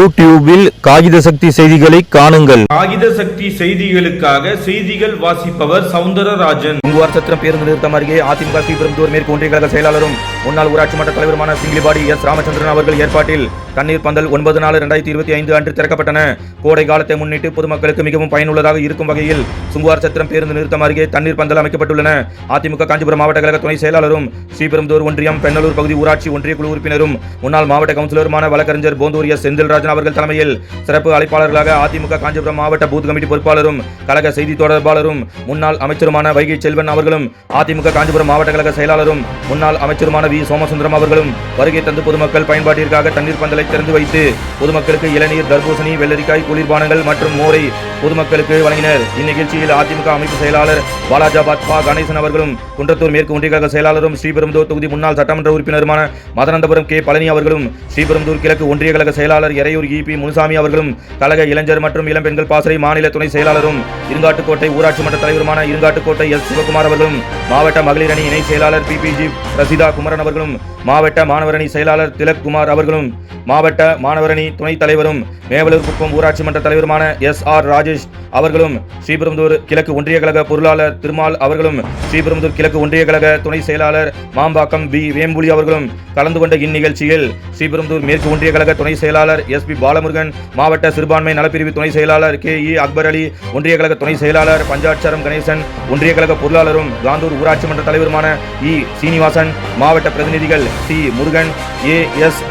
யூடியூபில் காகித சக்தி செய்திகளை காணுங்கள். காகித சக்தி செய்திகளுக்காக செய்திகள் வாசிப்பவர் சவுந்தரராஜன். உங்குவார் சத்திரம் பேருந்து நிறுத்தம் அருகே அதிமுக ஸ்ரீபெரும்புதூர் மேற்கு ஒன்றிய கழக செயலாளரும் முன்னாள் ஊராட்சி மன்ற தலைவருமான சிங்கிலிபாடி எஸ். ராமச்சந்திரன் அவர்கள் ஏற்பாட்டில் தண்ணீர் பந்தல் ஒன்பது நாலு ரெண்டாயிரத்தி இருபத்தி ஐந்து அன்று திறக்கப்பட்டன. கோடை காலத்தை முன்னிட்டு பொதுமக்களுக்கு மிகவும் பயனுள்ளதாக இருக்கும் வகையில் சுங்குவார் சத்திரம் பேருந்து நிறுத்தம் அருகே தண்ணீர் பந்தல் அமைக்கப்பட்டுள்ளன. அதிமுக காஞ்சிபுரம் மாவட்ட கழக துணை செயலாளரும் ஸ்ரீபெரும்புதூர் ஒன்றியம் பெண்ணலூர் பகுதி ஊராட்சி ஒன்றிய குழு உறுப்பினரும் முன்னாள் மாவட்ட கவுன்சிலருமான வழக்கறிஞர் போந்தூரிய செந்தில்ராஜன் அவர்கள் தலைமையில் சிறப்பு அழைப்பாளர்களாக அதிமுக காஞ்சிபுரம் மாவட்ட பூத் கமிட்டி பொறுப்பாளரும் கழக செய்தி தொடர்பாளரும் முன்னாள் அமைச்சருமான வைகை செல்வன் அவர்களும் அதிமுக காஞ்சிபுரம் மாவட்ட கழக செயலாளரும் முன்னாள் அமைச்சருமான வி. சோமசுந்தரம் அவர்களும் வருகை தந்து பொதுமக்கள் பயன்பாட்டிற்காக தண்ணீர் பந்தலை திறந்து வைத்து பொதுமக்களுக்கு இளநீர் தர்பூசணி வெள்ளரிக்காய் குளிர்பானங்கள் மற்றும் மோரை பொதுமக்களுக்கு வழங்கினர். இந்நிகழ்ச்சியில் அதிமுக அமைப்பு செயலாளர் பாலாஜாபாத் பா. கணேசன் அவர்களும் குன்றத்தூர் மேற்கு ஒன்றிய கழக செயலாளரும் ஸ்ரீபெரும்புதூர் தொகுதி முன்னாள் சட்டமன்ற உறுப்பினருமான மதனந்தபுரம் கே. பழனி அவர்களும் ஸ்ரீபெரும்புதூர் கிழக்கு ஒன்றிய கழக செயலாளர் எறையூர் இபி முனுசாமி அவர்களும் கழக இளைஞர் மற்றும் இளம்பெண்கள் பாசறை மாநில துணை செயலாளரும் இருங்காட்டுக்கோட்டை ஊராட்சி மன்ற தலைவருமான இருங்காட்டுக்கோட்டை எஸ். சிவகுமார் அவர்களும் மாவட்ட மகளிர் அணி இணை செயலாளர் பிபிஜி ரசிதா குமரன் அவர்களும் மாவட்ட மாணவர் அணி செயலாளர் திலக் குமார் அவர்களும் மாவட்ட மாணவரணி துணைத் தலைவரும் மேவலூர் குப்பம் ஊராட்சி மன்ற தலைவருமான எஸ் ஆர் ராஜேஷ் அவர்களும் ஸ்ரீபெரும்புதூர் கிழக்கு ஒன்றிய கழக பொருளாளர் திருமால் அவர்களும் ஸ்ரீபெரும்புதூர் கிழக்கு ஒன்றிய கழக துணை செயலாளர் மாம்பாக்கம் வி வேம்புலி அவர்களும் கலந்து கொண்ட இந்நிகழ்ச்சியில் ஸ்ரீபெரும்புதூர் மேற்கு ஒன்றிய கழக துணை செயலாளர் எஸ் பி பாலமுருகன் மாவட்ட சிறுபான்மை நலப்பிரிவு துணை செயலாளர் கே இ அக்பர் அலி ஒன்றிய கழக துணை செயலாளர் பஞ்சாட்சரம் கணேசன் ஒன்றிய கழக பொருளாளரும் காந்தூர் ஊராட்சி மன்ற தலைவருமான இ சீனிவாசன் மாவட்ட பிரதிநிதிகள் C Murugan A S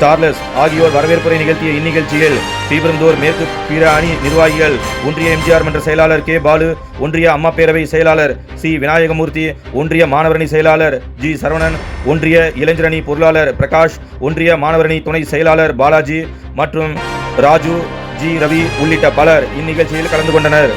Charles ஆகியோர் வரவேற்புரை நிகழ்த்திய இந்நிகழ்ச்சியில் ஸ்ரீபெரும்புதூர் மேற்கு பிற அணி நிர்வாகிகள் ஒன்றிய எம்ஜிஆர் மன்ற செயலாளர் கே. பாலு ஒன்றிய அம்மா பேரவை செயலாளர் சி. விநாயகமூர்த்தி ஒன்றிய மாணவரணி செயலாளர் ஜி. சரவணன் ஒன்றிய இளைஞரணி பொருளாளர் பிரகாஷ் ஒன்றிய மாணவரணி துணை செயலாளர் பாலாஜி மற்றும் ராஜு ஜி. ரவி உள்ளிட்ட பலர் இந்நிகழ்ச்சியில் கலந்து கொண்டனர்.